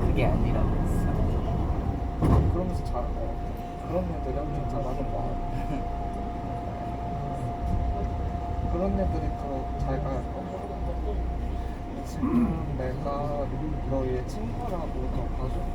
그게 아니라 그러면서 잘 그런 애들이 엄청 잘하는 거 그런 애들이 더잘 가야 할거 지금 내가 너의 친구라고 더 봐줘.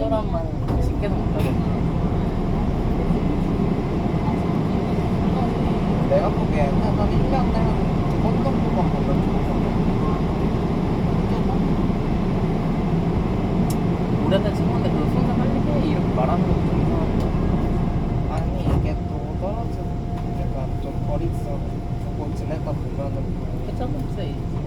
레스토랑만 쉽게도 못 가겠네. 내가 보기엔 한번 1년에 한번 정도만 보면 좋겠어. 오래된 친구한테 그 손자 빨리 해 이렇게 말하는 것도 좀 이상한데. 아니 이게 또 떨어져. 내가 좀 거리 있어 두고 지내다 보면은 또. 회장 없어 이제.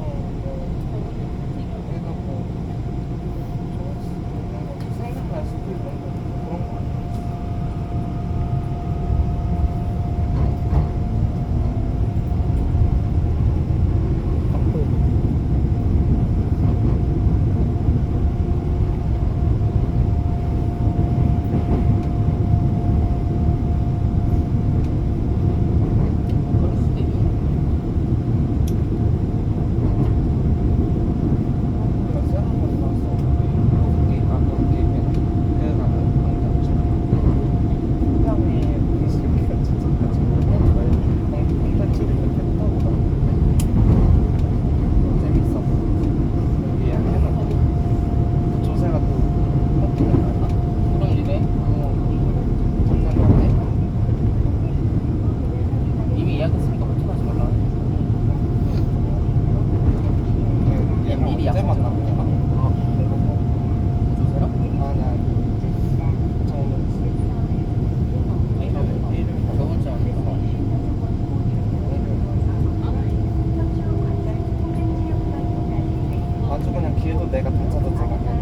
내가 다쳐서 찍었는데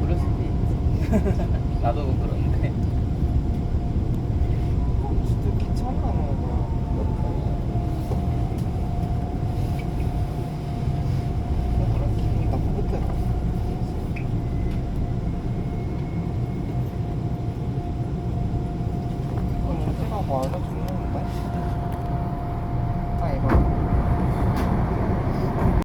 그럴 수도 있지. 나도 그런데. 진짜 귀찮아 와,